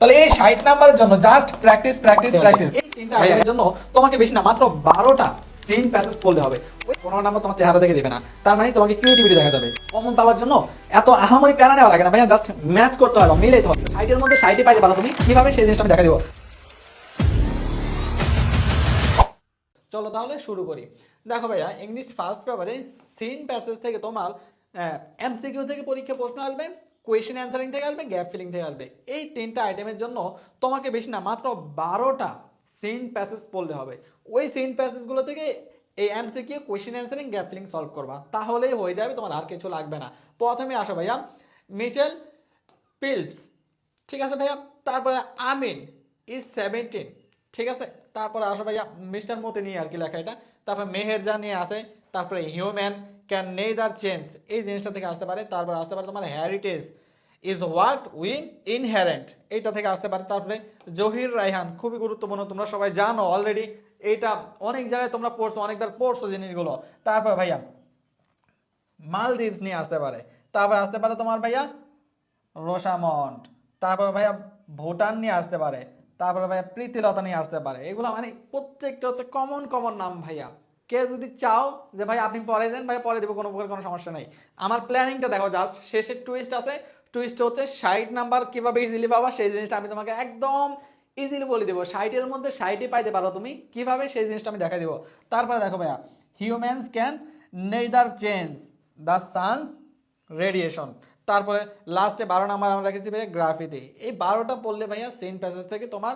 তাহলে এই ষাট নাম্বারের জন্য জাস্ট প্র্যাকটিস প্র্যাকটিস প্র্যাকটিস এই তিনটা আইটেমের জন্য তোমাকে বেশি না মাত্র বারোটা সেম প্যাসেজ পড়লে হবে। ওই পনেরো নাম্বার তোমার চেহারা দেখে দেবে না। তার মানে তোমাকে ক্রিয়েটিভিটি দেখা যাবে কমন পাওয়ার জন্য এত আহামরি প্যারা নেওয়া লাগে না ভাইয়া জাস্ট ম্যাচ করতে হবে মিলাইতে হবে। ষাটের মধ্যে ষাটই পাইতে পারো তুমি কীভাবে সেই জিনিসটা আমি দেখা দেবো? চলো তাহলে শুরু করি। দেখো ভাইয়া ইংলিশ ফার্স্ট পেপারে সিন প্যাসেজ থেকে তোমার এমসিকিউ থেকে পরীক্ষা প্রশ্ন আসবে। কোয়েশ্চেন অ্যান্সারিং থেকে আসবে গ্যাপ ফিলিং থেকে আসবে। এই তিনটা আইটেমের জন্য তোমাকে বেশি না, মাত্র বারোটা সিন প্যাসেজ পড়লে হবে। ওই সিন প্যাসেজগুলো থেকে এই MCQ question answering gap filling solve করবা। তাহলেই হয়ে যাবে, তোমার আর কিছু লাগবে না। প্রথমে আসো ভাইয়া মিচেল পিলস ঠিক আছে ভাইয়া? তারপরে আমিন ইজ সেভেন্টিন ঠিক আছে? তারপরে আসো ভাইয়া মিস্টার মতে নিয়ে আর কি লেখা এটা? তারপরে মেহেরজা নিয়ে আসে তারপরে হিউম্যান ক্যান নেদার চেঞ্জ এই জিনিসটা থেকে আসতে পারে, তারপরে আসতে পারে তোমার heritage is what we inherent এইটা থেকে আসতে পারে, তারপরে জহির রাইহান খুবই গুরুত্বপূর্ণ, তোমরা সবাই জানো অলরেডি এইটা অনেক জায়গায় তোমরা পড়ছো, অনেকবার পড়ছো জিনিসগুলো। তারপর ভাইয়া, মালদ্বীপস নিয়ে আসতে পারে, তারপর আসতে পারে তোমার ভাইয়া রোসামন্ড, তারপর ভাইয়া ভুটান নিয়ে আসতে পারে, তারপর ভাইয়া প্রীতিলতা নিয়ে আসতে পারে। এগুলো মানে প্রত্যেকটা হচ্ছে কমন কমন নাম ভাইয়া। কে যদি চাও যে ভাই আপনি পরে দেন ভাই পরে দেবো, কোনো প্রকার কোনো সমস্যা নেই। আমার প্ল্যানিংটা দেখো জাস্ট শেষের টুইস্ট আছে। টুইস্ট হচ্ছে ষাট নাম্বার কীভাবে ইজিলি পাবা, সেই জিনিসটা আমি তোমাকে একদম ইজিলি বলে দেবো। ষাটের মধ্যে ষাটই পাইতে পারো তুমি, কীভাবে সেই জিনিসটা আমি দেখাই দেবো। তারপরে দেখো ভাইয়া humans can neither change the sun's radiation তারপরে লাস্টে বারো নাম্বার আমরা রেখেছি ভাইয়া গ্রাফিতে এই বারোটা পড়লে ভাইয়া সেম প্যাসেজ থেকে তোমার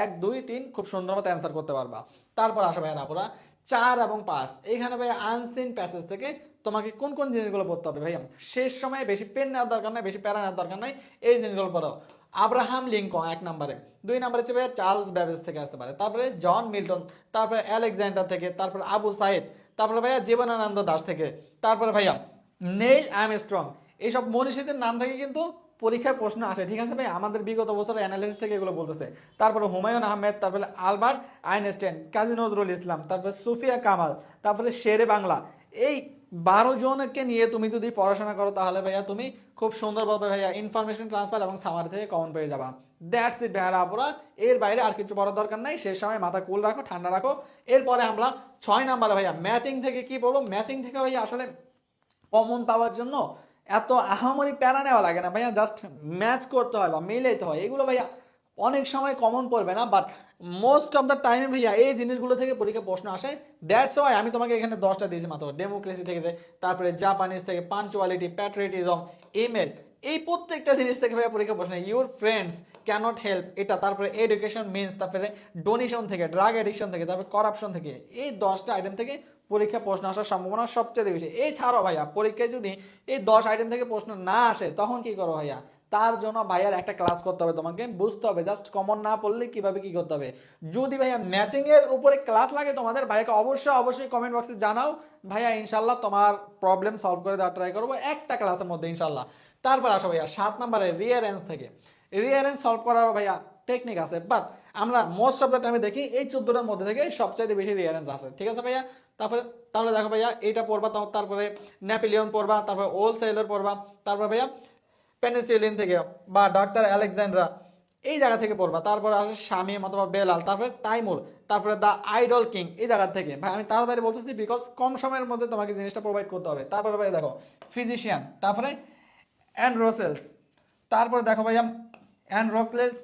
এক, দুই, তিন খুব সুন্দর মতো অ্যান্সার করতে পারবা। তারপর আসো ভাইয়া নাপুরা চার এবং পাঁচ। এইখানে ভাইয়া আনসিন প্যাসেজ থেকে তোমাকে কোন কোন জিনিসগুলো পড়তে হবে ভাইয়া? শেষ সময়ে বেশি পেন নেওয়ার দরকার নাই, বেশি প্যারা নেওয়ার দরকার নাই, এই জিনিসগুলো পড়ো। আব্রাহাম লিঙ্কন, এক নম্বরে। দুই নম্বরে হচ্ছে ভাইয়া চার্লস ব্যাবেজ থেকে আসতে পারে। তারপরে জন মিল্টন, তারপরে আলেকজান্ডার থেকে, তারপরে আবু সাইদ, তারপরে ভাইয়া জীবনানন্দ দাস থেকে, তারপরে ভাইয়া নেইল আই এম স্ট্রং এইসব মনীষীদের নাম থেকে কিন্তু পরীক্ষায় প্রশ্ন আসে, ঠিক আছে ভাই? আমাদের বিগত বছরের অ্যানালিসিস থেকে এগুলো বলতেছে। তারপরে হুমায়ুন আহমেদ, তারপরে আলবার্ট আইনস্টাইন, কাজী নজরুল ইসলাম, তারপরে সুফিয়া কামাল, তারপরে শেরে বাংলা। এই বারো জনকে নিয়ে তুমি যদি পড়াশোনা করো, তাহলে ভাইয়া তুমি খুব সুন্দরভাবে ভাইয়া ইনফরমেশন ট্রান্সফার এবং সামার থেকে কমন পেয়ে যাবা। দ্যাটস ইট ভাইয়ারা আপুরা এর বাইরে আর কিছু বড় দরকার নাই। সেই সময় মাথা কুল রাখো, ঠান্ডা রাখো। এরপরে আমরা ছয় নাম্বারে ভাইয়া ম্যাচিং থেকে কি বলব ম্যাচিং থেকে ভাইয়া আসলে কমন পাওয়ার জন্য এত আহামরি প্যারা নেওয়া লাগে না ভাইয়া জাস্ট ম্যাচ করতে হয় বা মিলাইতে হয়। এগুলো ভাইয়া অনেক সময় কমন পড়বে না বাট মোস্ট অফ দ্য টাইমে ভাইয়া এই জিনিসগুলো থেকে পরীক্ষা প্রশ্ন আসে। দ্যাটস ওয়াই আমি তোমাকে এখানে দশটা দিয়েছি মাত্র। ডেমোক্রেসি থেকে তারপরে জাপানিজ থেকে পাঞ্চুয়ালিটি প্যাট্রিয়টিজম ইমেল এই প্রত্যেকটা জিনিস থেকে ভাইয়া পরীক্ষা প্রশ্ন ইউর ফ্রেন্ডস ক্যানট হেল্প এটা তারপরে এডুকেশন মিনস তারপরে ডোনেশন থেকে ড্রাগ এডিকশন থেকে, তারপরে করাপশন থেকে, এই দশটা আইটেম থেকে পরীক্ষা প্রশ্ন আসার সম্ভাবনা সবচেয়ে বেশি। এই এছাড়াও ভাইয়া, পরীক্ষায় যদি এই দশ আইটেম থেকে প্রশ্ন না আসে, তখন কি করো ভাইয়া? তার জন্য ভাইয়ার একটা ক্লাস করতে হবে তোমাকে, বুঝতে হবে জাস্ট কমন না পড়লে কীভাবে কি করতে হবে? যদি ভাইয়া ম্যাচিং এর উপরে ক্লাস লাগে তোমাদের, ভাইয়াকে অবশ্যই অবশ্যই কমেন্ট বক্সে জানাও। ভাইয়া ইনশাল্লাহ তোমার প্রবলেম সলভ করে দেওয়ার ট্রাই করব একটা ক্লাসের মধ্যে ইনশাল্লাহ তারপর আসো ভাইয়া, সাত নম্বরে রিয়ারেন্স থেকে। রিয়ারেন্স সলভ করার ভাইয়া টেকনিক আছে বাট আমরা মোস্ট অফ দ্য টাইমে দেখি, এই চোদ্দটার মধ্যে থেকে সবচাইতে বেশি রিয়ারেন্স আসে। ঠিক আছে ভাইয়া? তারপরে তাহলে দেখো ভাইয়া, এইটা পড়বা তারপরে ন্যাপোলিয়ন পড়বা, তারপরে ওল সেলর পড়বা, তারপরে ভাইয়া পেনিসিলিন থেকে বা ডাক্তার আলেকজান্ড্রা এই জায়গা থেকে পড়বা। তারপরে আসে স্বামী অথবা বেলাল তারপরে তাইমুর তারপরে দ্য আইডল কিং এই জায়গা থেকে। ভাই, আমি তাড়াতাড়ি বলতেছি বিকজ কম সময়ের মধ্যে তোমাকে জিনিসটা প্রোভাইড করতে হবে। তারপরে ভাই দেখো ফিজিশিয়ান তারপরে অ্যান্ড রোসেলস তারপরে দেখো ভাইয়া অ্যান্ড রকলেস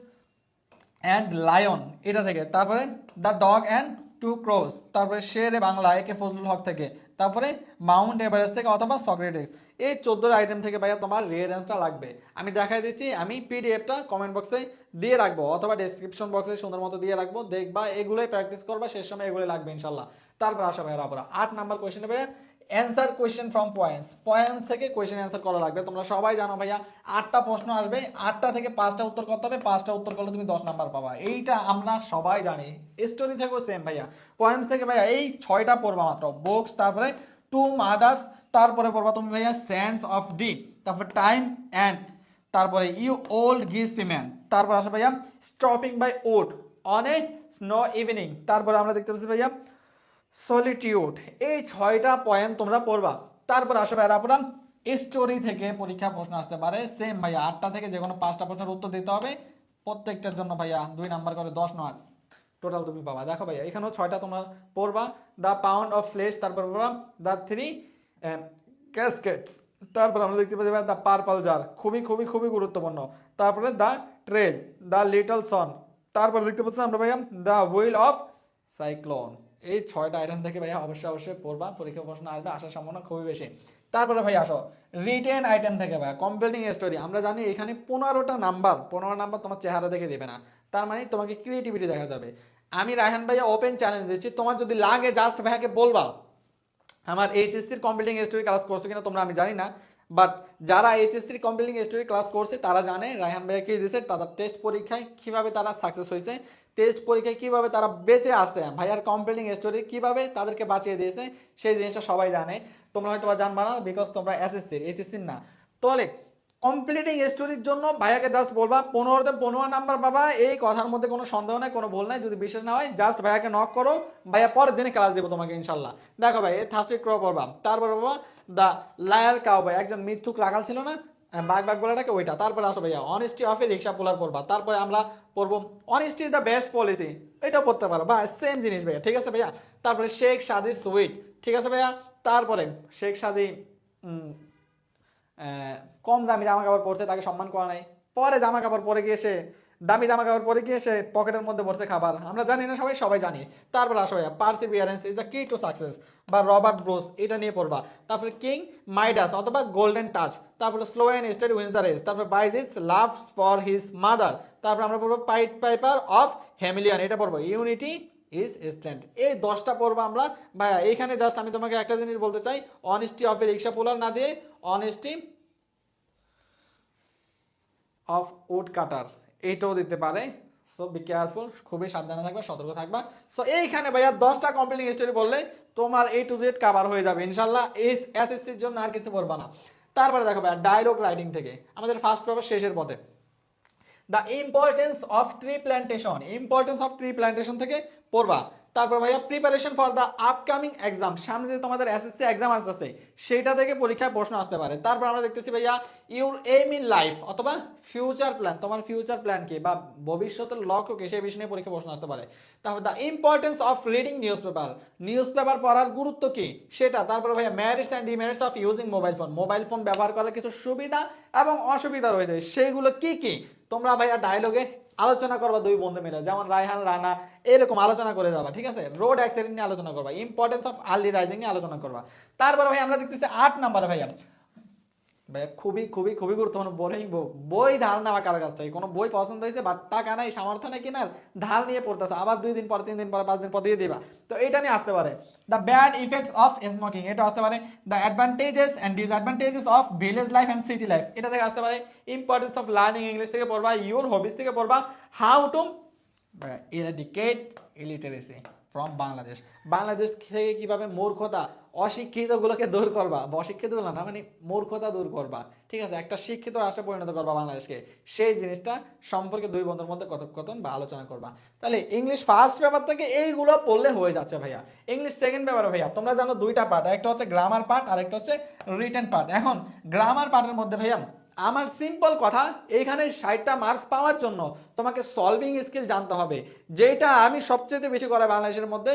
অ্যান্ড লায়ন এটা থেকে। তারপরে the dog and to cross, তারপরে শেরে বাংলা, একে ফজলুল হক থেকে, তারপরে মাউন্ট এভারেস্ট থেকে অথবা সক্রেটিক্স এই চোদ্দোটা আইটেম থেকে ভাইয়া তোমার রিয়ারেন্সটা লাগবে। আমি দেখাই দিচ্ছি, আমি পিডিএফটা কমেন্ট বক্সে দিয়ে রাখব, অথবা ডিসক্রিপশন বক্সে সুন্দর মতো দিয়ে রাখব, দেখবা এগুলোই প্র্যাকটিস করবা, শেষ সময় এগুলোই লাগবে ইনশাল্লাহ। তারপর আসা ভাইয়ার আপনারা আট নাম্বার কোয়েশ্চেন ভাইয়া answer question from points points থেকে কোয়েশ্চেন অ্যান্সার করা লাগবে। তোমরা সবাই জানো ভাইয়া, আটটা প্রশ্ন আসবে। আটটা থেকে পাঁচটা উত্তর করতে হবে। পাঁচটা উত্তর করলে তুমি দশ নাম্বার পাবা। এইটা আমরা সবাই জানি। স্টোরি থেকেও সেম ভাইয়া। পয়েন্টস থেকে ভাইয়া, এই ছয়টা পড়বা মাত্র। বুকস তারপরে টু মাদার্স তারপরে পড়বা তুমি ভাইয়া স্যান্ডস অফ ডি তারপর টাইম অ্যান্ড তারপরে ইউ ওল্ড গিস ম্যান তারপর আসে ভাইয়া stopping by woods on a snow evening তারপরে আমরা দেখতে পাচ্ছি ভাইয়া সলিটিউড এই ছয়টা পয়েন্ট তোমরা পড়বা। তারপর আসবে আর আপনার স্টোরি থেকে পরীক্ষা প্রশ্ন আসতে পারে। সেম ভাই আটটা থেকে যে কোনো পাঁচটা প্রশ্নের উত্তর দিতে হবে। প্রত্যেকটার জন্য ভাইয়া দুই নাম্বার করে দশ নয়। টোটাল তুমি পাবা। দেখো ভাইয়া, এখানেও ছয়টা তোমরা পড়বা। দ্য পাউন্ড অফ ফ্লেশ তারপর পড়বা দ্য থ্রি ক্যাসকেটস তারপর আমরা দেখতে পাচ্ছি দ্য পার্পল জার খুবই খুবই খুবই গুরুত্বপূর্ণ। তারপরে the trail the little son তারপর দেখতে পাচ্ছি আমরা ভাইয়া দ্য হুইল অফ সাইক্লোন এই ছয়টা আইটেম থেকে ভাইয়া অবশ্যই অবশ্যই পড়বা, পরীক্ষা প্রশ্ন আসবে, আসার সম্ভাবনা খুবই বেশি। তারপরে ভাই আসো রিটেন আইটেম থেকে ভাইয়া কম্পিউটিং স্টোরি আমরা জানি এখানে পনেরোটা নাম্বার পনেরো নাম্বার তোমার চেহারা দেখে দেবে না। তার মানে তোমাকে ক্রিয়েটিভিটি দেখাতে হবে। আমি রায়হান ভাইয়া ওপেন চ্যালেঞ্জ দিচ্ছি, তোমার যদি লাগে জাস্ট ভাইয়াকে বলবা, আমার এইচএসসির কম্পিউটিং স্টোরি ক্লাস করছ কিনা তোমরা আমি জানি না বাট যারা এইচএসসির কম্পিউটিং স্টোরি ক্লাস করছে, তারা জানে রায়হান ভাইয়া কি দিয়েছে তাদের টেস্ট পরীক্ষায় কীভাবে তারা সাকসেস হয়েছে টেস্ট পরীক্ষায় কীভাবে তারা বেঁচে আসে, ভাইয়ার কম্পিউটিং স্টোরি কীভাবে তাদেরকে বাঁচিয়ে দিয়েছে, সেই জিনিসটা সবাই জানে। তোমরা হয়তো জানবা না বিকজ তোমরা এসএসসির এইচএসসির না। তাহলে কমপ্লিটিং স্টোরির জন্য ভাইয়াকে জাস্ট বলবা, পনেরোতে পনেরো নাম্বার পাবা, এই কথার মধ্যে কোনো সন্দেহ নাই, কোনো ভুল নাই, যদি বিশ্বাস না হয় জাস্ট ভাইয়াকে নক করো, ভাইয়া পরের দিনে ক্লাস দেবো তোমাকে ইনশাল্লাহ। দেখো ভাই থাসি ক্র পড়বা, তারপর বাবা দ্য লায়ার কাউ ভাই একজন মিথ্যুক রাখাল ছিল না বাঘ বাঘ বলাটাকে ওইটা। তারপরে আসো ভাইয়া অনেস্টি অফ রিক্সা পোলার পড়বা তারপরে আমরা পড়ব honesty is the best policy এটাও পড়তে পারো। বা সেম জিনিস ভাইয়া, ঠিক আছে ভাইয়া? তারপরে শেখ সাদি সুইট, ঠিক আছে ভাইয়া? তারপরে শেখ সাদি কম দামি জামা কাপড় পরছে, তাকে সম্মান করা নাই। পরে জামা কাপড় পরে গিয়ে সে দামি জামা কাপড় পরে গিয়ে সে পকেটের মধ্যে পড়ছে খাবার। আমরা জানি না, সবাই সবাই জানি। তারপর আসো perseverance is the key to success বা রবার্ট ব্রোস এটা নিয়ে পড়বা। তারপরে কিং মাইডাস অথবা গোল্ডেন টাচ তারপরে slow and steady wins the race তারপরে boy's is love for his mother তারপর আমরা পড়ব পাইট পাইপার অফ হ্যামিলিয়ান এটা পড়ব। ইউনিটি ইজ স্ট্যান্ড এই দশটা পড়ব আমরা। ভাইয়া, এইখানে জাস্ট আমি তোমাকে একটা জিনিস বলতে চাই অনেস্টি অফ এ রিক্সা পোলার না দিয়ে অনেস্টি অফ উড কাটার। এইটাও দিতে পারে। সো বি কেয়ারফুল খুবই সাবধানে থাকবা, সতর্ক থাকবা। সো এইখানে ভাইয়া দশটা কমপ্লিটিং স্টোরি বললে তোমার এ টু জেড কাভার হয়ে যাবে ইনশাল্লাহ এস এসএসসির জন্য আর কিছু পড়বা না। তারপরে দেখো ভাইয়া ডায়লগ রাইটিং থেকে, আমাদের ফার্স্ট পেপার শেষের পথে। The importance of tree plantation importance of tree plantation থেকে পড়বা। তারপর ভাইয়া preparation for the upcoming exam সামনে যে তোমাদের এসএসসি এক্সাম আসতেছে সেটা থেকে পরীক্ষায় প্রশ্ন আসতে পারে। তারপর আমরা দেখতেছি ভাইয়া ইউর এম ইন লাইফ অথবা ফিউচার প্ল্যান তোমার ফিউচার প্ল্যান কি বা ভবিষ্যতের লক্ষ্য কি সেই বিষয়ে পরীক্ষা প্রশ্ন আসতে পারে। তারপর the importance of reading newspaper newspaper পড়ার গুরুত্ব কি? সেটা। তারপর ভাইয়া merits and demerits of using mobile phone mobile phone ব্যবহার করার কিছু সুবিধা এবং অসুবিধা রয়েছে। সেইগুলো কি কি? তোমরা ভাইয়া ডায়লগে আলোচনা করবা দুই বন্ধু মিলে। যেমন রায়হান, রানা, এরকম আলোচনা করে যাবা, ঠিক আছে? রোড অ্যাক্সিডেন্ট নিয়ে আলোচনা করবা ইম্পর্টেন্স অফ আর্লি রাইজিং নিয়ে আলোচনা করবা। তারপরে ভাই আমরা দেখতেছি আট নাম্বার ভাইয়া ভাইয়া। খুবই খুবই খুবই গুরুত্বপূর্ণ। Boring book. বই ধার নেওয়া কারও কাছ থেকে। কোনো বই পছন্দ হয়েছে বা টাকা নাই, সামর্থ্য নাই কিনার ধার নিয়ে পড়তেছে। আবার দুই দিন পর, তিন দিন পর, পাঁচ দিন পর দিয়ে দিবা। তো এটা নিয়ে আসতে পারে। The bad effects of smoking এটা আসতে পারে the advantages and disadvantages of village life and city life এটা থেকে আসতে পারে ইম্পর্টেন্স অফ লার্নিং ইংলিশ থেকে পড়বা ইউর হবিস থেকে পড়বা how to eradicate illiteracy from Bangladesh Bangladesh থেকে কীভাবে মূর্খতা অশিক্ষিত গুলোকে দূর করবা? বা অশিক্ষিতগুলো না মানে মূর্খতা দূর করবা। ঠিক আছে, একটা শিক্ষিত রাষ্ট্রে পরিণত করবা বাংলাদেশকে। সেই জিনিসটা সম্পর্কে দুই বন্ধুর মধ্যে কথোপকথন বা আলোচনা করবা। তাহলে ইংলিশ ফার্স্ট পেপার থেকে এইগুলো পড়লে হয়ে যাচ্ছে ভাইয়া। ইংলিশ সেকেন্ড পেপার ভাইয়া, তোমরা জানো দুইটা পার্ট একটা হচ্ছে গ্রামার পার্ট আর একটা হচ্ছে রিটেন পার্ট এখন গ্রামার পার্টের মধ্যে ভাইয়া আমার সিম্পল কথা, এইখানে ষাটটা মার্কস পাওয়ার জন্য তোমাকে সলভিং স্কিল জানতে হবে। যেটা আমি সবচেয়ে বেশি করা বাংলাদেশের মধ্যে,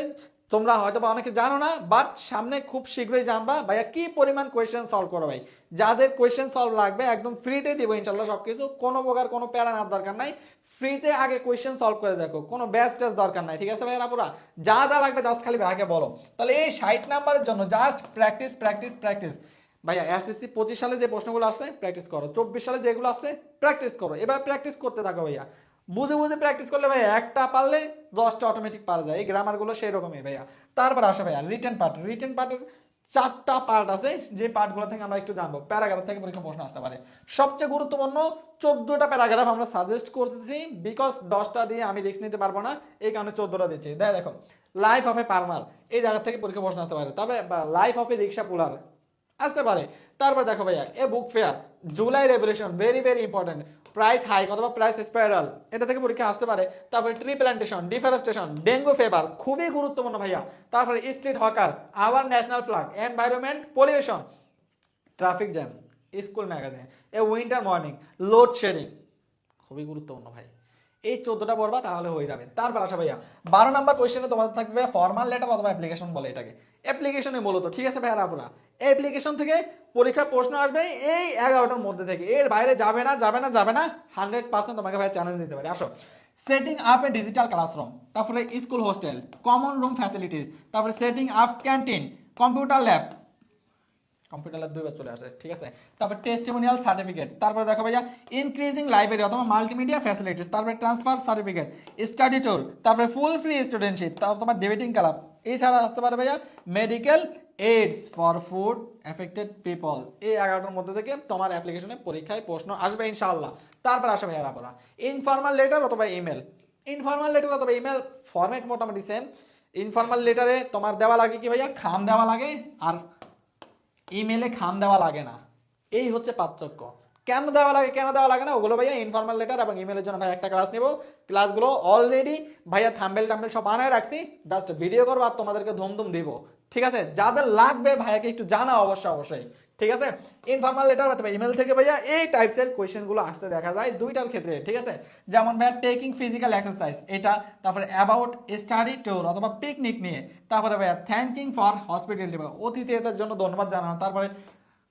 তোমরা হয়তো বা অনেকে জানো না বাট সামনে খুব শীঘ্রই জানবা ভাইয়া কি পরিমাণ কোয়েশ্চেন সলভ করো ভাই। যাদের কোয়েশ্চেন সলভ লাগবে, একদম ফ্রিতে দিব ইনশাল্লাহ সবকিছু। কোনো প্রকার কোনো প্যারা নেওয়ার দরকার নাই। ফ্রিতে আগে কোয়েশ্চেন সলভ করে দেখো, কোনো ব্যাচ টেস্ট দরকার নাই, ঠিক আছে ভাইয়া পুরা যা যা লাগবে জাস্ট খালি ভাইয়াকে বলো। তাহলে এই ষাট নাম্বারের জন্য জাস্ট প্র্যাকটিস প্র্যাকটিস প্র্যাকটিস ভাইয়া এসএসসি পঁচিশ সালে যে প্রশ্নগুলো আসছে প্র্যাকটিস করো। চব্বিশ সালে যেগুলো আসছে প্র্যাকটিস করো। এবার প্র্যাকটিস করতে থাকো ভাইয়া। বুঝে বুঝে প্র্যাকটিস করলে ভাইয়া, একটা পারলে দশটা অটোমেটিক পারা যায়। এই গ্রামারগুলো সেই রকমই ভাইয়া। তারপর আসে ভাইয়া রিটেন পার্ট রিটেন পার্টের চারটা পার্ট আছে, যে পার্টগুলো থেকে আমরা একটু জানব। প্যারাগ্রাফ থেকে পরীক্ষা প্রশ্ন আসতে পারে। সবচেয়ে গুরুত্বপূর্ণ চোদ্দটা প্যারাগ্রাফ আমরা সাজেস্ট করতেছি বিকজ দশটা দিয়ে আমি রিস্ক নিতে পারব না, এই কারণে চোদ্দটা দিচ্ছি। দেখো লাইফ অফ এ ফার্মার এই জায়গা থেকে পরীক্ষা প্রশ্ন আসতে পারে। তবে লাইফ অফ এ রিক্সা পুলার আসতে পারে। তারপর দেখো ভাইয়া, a book fair July revolution very very important price hike অথবা প্রাইস স্পাইরাল এটা থেকে পরীক্ষা আসতে পারে। তারপরে tree plantation deforestation dengue fever খুবই গুরুত্বপূর্ণ ভাইয়া। তারপরে street hawker our national flag environment pollution traffic jam school magazine a winter morning load shedding খুবই গুরুত্বপূর্ণ ভাই এই চোদ্দটা পড়বা তাহলে হয়ে যাবে। তারপর আসা ভাইয়া, বারো নাম্বার কোয়েশ্চেনে তোমাদের থাকবে ফর্মাল লেটার অথবা অ্যাপ্লিকেশন বলে এটাকে। অ্যাপ্লিকেশনে মূলত ঠিক আছে ভাইয়া আপুরা অ্যাপ্লিকেশন থেকে পরীক্ষার প্রশ্ন আসবে এই এগারোটার মধ্যে থেকে। এর বাইরে যাবে না যাবে না যাবে না। হান্ড্রেড পার্সেন্ট তোমাকে ভাই চ্যালেঞ্জ দিতে পারে। আসো। Setting up a digital classroom তারপরে school hostel common room facilities তারপরে setting up canteen computer lab computer lab দুইবার চলে আসে, ঠিক আছে? তারপর টেস্টিমোনিয়াল সার্টিফিকেট তারপরে দেখো ভাইয়া ইনক্রিজিং লাইব্রেরি অথবা মাল্টিমিডিয়া ফ্যাসিলিটিস তারপরে ট্রান্সফার সার্টিফিকেট স্টাডি ট্যুর তারপরে ফুল ফ্রি স্টুডেন্টশিপ তারপর তোমার ডেবিটিং ক্লাব এছাড়া আসতে পারে ভাইয়া medical aids for food affected people এই এগারোটার মধ্যে থেকে তোমার অ্যাপ্লিকেশনে পরীক্ষায় প্রশ্ন আসবে ইনশাআল্লাহ। তারপর আসবে ভাইয়া পড়া ইনফর্মাল লেটার অথবা ইমেল ইনফর্মাল লেটার অথবা ইমেল ফরম্যাট মোটামুটি সেম ইনফর্মাল লেটারে তোমার দেওয়া লাগে কি ভাইয়া? খাম দেওয়া লাগে, আর ইমেলে খাম দেওয়া লাগে না। এই হচ্ছে পার্থক্য। কেন দেওয়া লাগে, কেন দেওয়া লাগে না? ওগুলো ভাইয়া ইনফর্মাল লেটার এবং ইমেলের জন্য ভাই একটা ক্লাস নিব। ক্লাসগুলো অলরেডি ভাইয়া থাম্বেল টাম্বেল সব বানায় রাখছি। জাস্ট ভিডিও করব আর তোমাদেরকে ধুমধুম দিব। ঠিক আছে? যাদের লাগবে ভাইয়াকে একটু জানা অবশ্যই অবশ্যই। ঠিক আছে? ইনফর্মাল লেটার অথবা ইমেল থেকে ভাইয়া এই টাইপসের কোয়েশ্চেনগুলো আসতে দেখা যায় দুইটার ক্ষেত্রে, ঠিক আছে? যেমন ভাইয়া টেকিং ফিজিক্যাল এক্সারসাইজ এটা তারপরে অ্যাবাউট স্টাডি ট্যুর অথবা পিকনিক নিয়ে, তারপরে ভাইয়া থ্যাঙ্কিং ফর হসপিটালিটি অতিথিয়তার জন্য ধন্যবাদ জানানো, তারপরে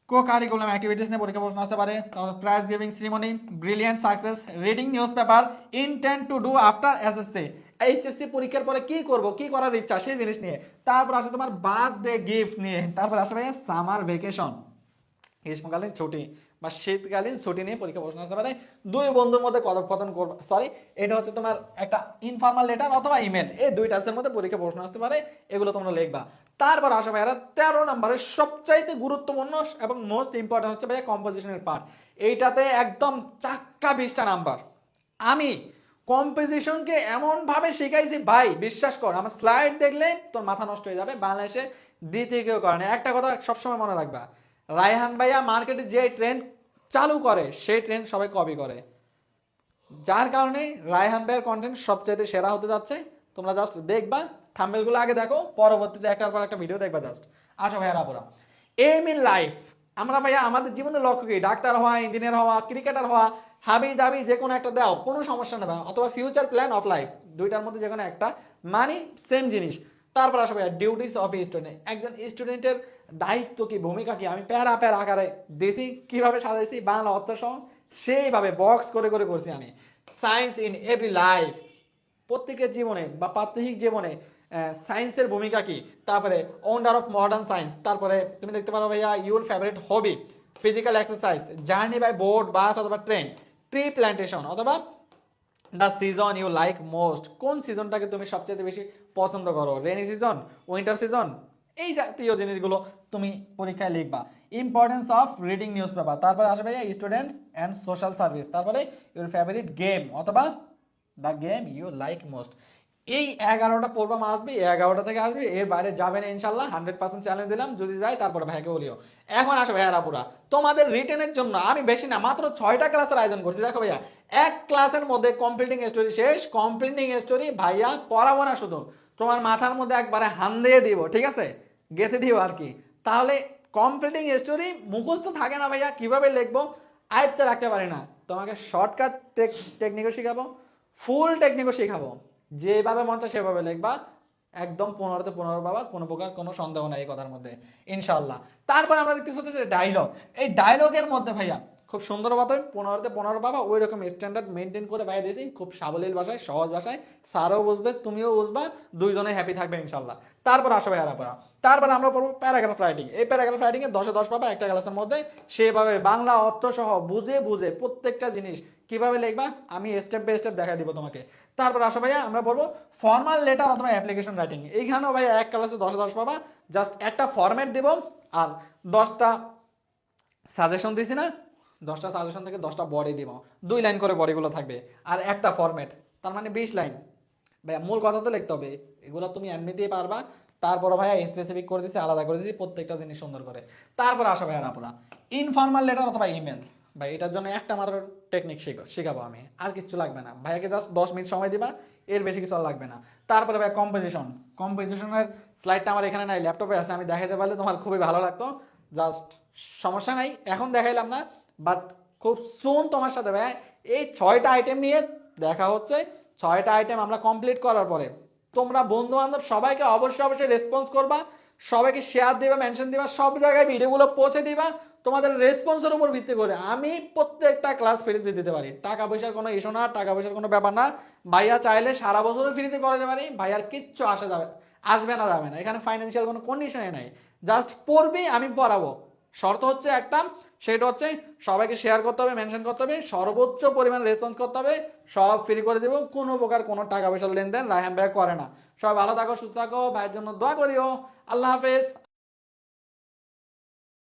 কো কারিকুলাম অ্যাক্টিভিটিস নিয়ে পরীক্ষা প্রশ্ন আসতে পারে, তারপর prize giving ceremony brilliant success reading newspaper intent to do after SSC HSC পরীক্ষার পরে কি করব, কি করার ইচ্ছা, সেই জিনিস নিয়ে। তারপর আসে তোমার বার্থডে গিফট নিয়ে, তারপর আসে ভাইয়া সামার ভেকেশন গ্রীষ্মকালীন ছুটি বা শীতকালীন ছুটি নিয়ে পরীক্ষা প্রশ্ন আসতে পারে। দুই বন্ধুর মধ্যে কথোপকথন করবে সরি এটা হচ্ছে তোমার একটা ইনফর্মাল লেটার অথবা ইমেল এই দুই টাইপসের মধ্যে পরীক্ষা প্রশ্ন আসতে পারে, এগুলো তোমরা লিখবা। তারপর আসা ভাইয়ারা, তেরো নম্বরের সবচাইতে গুরুত্বপূর্ণ এবং মোস্ট ইম্পর্টেন্ট হচ্ছে ভাইয়া কম্পোজিশনের পার্ট এইটাতে একদম চাক্কা বিশটা নাম্বার আমি কম্পোজিশনকে এমনভাবে শিখাইছি, ভাই, বিশ্বাস কর, আমার স্লাইড দেখলে তোর মাথা নষ্ট হয়ে যাবে, বাংলাদেশে দ্বিতীয় কেউ করে না। একটা কথা সবসময় মনে রাখবা রায়হান ভাইয়া মার্কেটে যে ট্রেন্ড চালু করে, সেই ট্রেন্ড সবাই কপি করে। যার কারণে রায়হান ভাইয়ের কন্টেন্ট সবচেয়ে সেরা হতে যাচ্ছে। তোমরা জাস্ট দেখবা থাম্বেলগুলো আগে দেখো, পরবর্তীতে একটার পর একটা ভিডিও দেখবা জাস্ট আসো ভাইয়া রাবুরা এম ইন লাইফ আমরা ভাইয়া, আমাদের জীবনের লক্ষ্য কি? ডাক্তার হওয়া ইঞ্জিনিয়ার হওয়া ক্রিকেটার হওয়া, হাবি জাবি যে কোনো একটা দাও, কোনো সমস্যা নেবে অথবা ফিউচার প্ল্যান অফ লাইফ দুইটার মধ্যে যে কোনো একটা। মানি সেম জিনিস। তারপর আসবে ডিউটিস অফ স্টুডেন্ট একজন স্টুডেন্টের দায়িত্ব কি, ভূমিকা কি? আমি প্যারা প্যারা আকারে দিয়েছি কীভাবে সাজাইছি, বাংলা অর্থ সহ, সেইভাবে বক্স করে করে করছি আমি। সায়েন্স ইন এভরি লাইফ প্রত্যেকের জীবনে বা প্রাত্যহিক জীবনে সায়েন্সের ভূমিকা কি? তারপরে ওন্ডার অফ মডার্ন সায়েন্স তারপরে তুমি দেখতে পারো ভাইয়া your favourite hobby physical exercise journey by boat bus অথবা ট্রেন ট্রি প্ল্যান্টেশন অথবা the season you like most কোন সিজনটাকে তুমি সবচেয়ে বেশি পছন্দ করো? রেনি সিজন উইন্টার সিজন এই জাতীয় জিনিসগুলো তুমি পরীক্ষায় লিখবা। Importance of reading newspaper তারপরে আসবে স্টুডেন্টস অ্যান্ড সোশ্যাল সার্ভিস তারপরে ইউর ফেভারিট গেম অথবা the game you like most এই এগারোটা প্রোগ্রাম আসবে এগারোটা থেকে আসবে, এর বাইরে যাবে না ইনশাল্লাহ। হান্ড্রেড পার্সেন্ট চ্যালেঞ্জ দিলাম, যদি যাই, তারপরে ভাইকে বলিও। এখন আসো ভাইয়ারা পুরা। তোমাদের রিটেনের জন্য আমি বেশি না, মাত্র ছয়টা ক্লাসের আয়োজন করছি। দেখো ভাইয়া, এক ক্লাসের মধ্যে কমপ্লিটিং স্টোরি শেষ। কমপ্লিটিং স্টোরি ভাইয়া পড়াবো না শুধু। তোমার মাথার মধ্যে একবারে হান দিয়ে দিব, ঠিক আছে? গেঁথে দিও আর কি। তাহলে কমপ্লিটিং স্টোরি মুখস্থ থাকে না ভাইয়া, কীভাবে লিখব? আয়ত্তে রাখতে পারি না। তোমাকে শর্টকাট টেকনিকও শিখাবো ফুল টেকনিকও শেখাবো। যেভাবে মন চায় সেভাবে লিখবা। একদম পনেরোতে পনেরো বাবা কোনো প্রকার কোনো সন্দেহ নাই এই কথার মধ্যে ইনশাল্লাহ তারপর আমরা দেখতে পাচ্ছি ডায়লগ এই ডায়লগের মধ্যে ভাইয়া, খুব সুন্দর মতো পনেরোতে পনেরো বাবা ওই রকম স্ট্যান্ডার্ড মেনটেন করে ভাইয়া দিয়েছি, খুব সাবলীল ভাষায়, সহজ ভাষায়। স্যারও বুঝবে, তুমিও বুঝবা, দুইজনে হ্যাপি থাকবে ইনশাল্লাহ তারপর আসো ভাইয়ারা পড়া। তারপর আমরা পড়ব প্যারাগ্রাফ রাইটিং। এই প্যারাগ্রাফ রাইটিং এ দশে দশ পাবা, একটা ক্লাসের মধ্যে সেভাবে বাংলা অর্থ সহ বুঝে বুঝে প্রত্যেকটা জিনিস কীভাবে লিখবা, আমি স্টেপ বাই স্টেপ দেখা দিব তোমাকে। তারপর আসো ভাইয়া, আমরা বলব ফর্মাল লেটার অথবা অ্যাপ্লিকেশন রাইটিং এইখানেও ভাইয়া এক ক্লাসে দশে দশ পাবা জাস্ট একটা ফরম্যাট দিব, আর দশটা সাজেশন দিছি না, দশটা সাজেশন থেকে দশটা বডি দিব। দুই লাইন করে বডিগুলো থাকবে, আর একটা ফরম্যাট তার মানে বিশ লাইন ভাইয়া, মূল কথা তো লিখতে হবে। এগুলো তুমি এমনিতেই পারবা। তারপর ভাইয়া স্পেসিফিক করে দিচ্ছি আলাদা করে দিচ্ছি প্রত্যেকটা জিনিস সুন্দর করে। তারপর আসা ভাইয়া আপনারা ইনফর্মাল লেটার অথবা ইমেল ভাই, এটার জন্য একটা মাত্র টেকনিক শেখাবো আমি। আর কিছু লাগবে না। ভাইয়াকে জাস্ট দশ মিনিট সময় দিবা, এর বেশি কিছু লাগবে না। তারপরে ভাই কম্পোজিশন কম্পোজিশনের স্লাইডটা আমার এখানে নাই ল্যাপটপে আছে। আমি দেখাতে পারলে তোমার খুবই ভালো লাগতো। জাস্ট সমস্যা নাই, এখন দেখাইলাম না বাট খুব সুন তোমার সাথে ভাই এই ছয়টা আইটেম নিয়ে দেখা হচ্ছে। ছয়টা আইটেম আমরা কমপ্লিট করার পরে তোমরা বন্ধু বান্ধব সবাইকে অবশ্যই অবশ্যই রেসপন্স করবা, সবাইকে শেয়ার দিবা মেনশন দিবা, সব জায়গায় ভিডিওগুলো পৌঁছে দিবা। তোমাদের রেসপন্সের উপর ভিত্তি করে আমি প্রত্যেকটা ক্লাস ফ্রিতে দিতে পারি। টাকা পয়সার কোনো ইস্যু না, টাকা পয়সার কোনো ব্যাপার না। ভাইয়া চাইলে সারা বছরও ফ্রিতে করাতে পারি, ভাইয়ার কিচ্ছু আসা যাবে, আসবে না, যাবে না। এখানে ফাইন্যান্সিয়াল কোনো কন্ডিশনে নাই। জাস্ট পড়বি, আমি পড়াবো। শর্ত হচ্ছে একটা সেটা হচ্ছে সবাইকে শেয়ার করতে হবে মেনশন করতে হবে, সর্বোচ্চ পরিমাণ রেসপন্স করতে হবে, সব ফ্রি করে দেবো, কোনো প্রকার কোনো টাকা পয়সার লেনদেন রায়হান ভাই করে না। সবাই ভালো থাকো, সুস্থ থাকো, ভাইয়ের জন্য দোয়া করিও। আল্লাহ হাফেজ।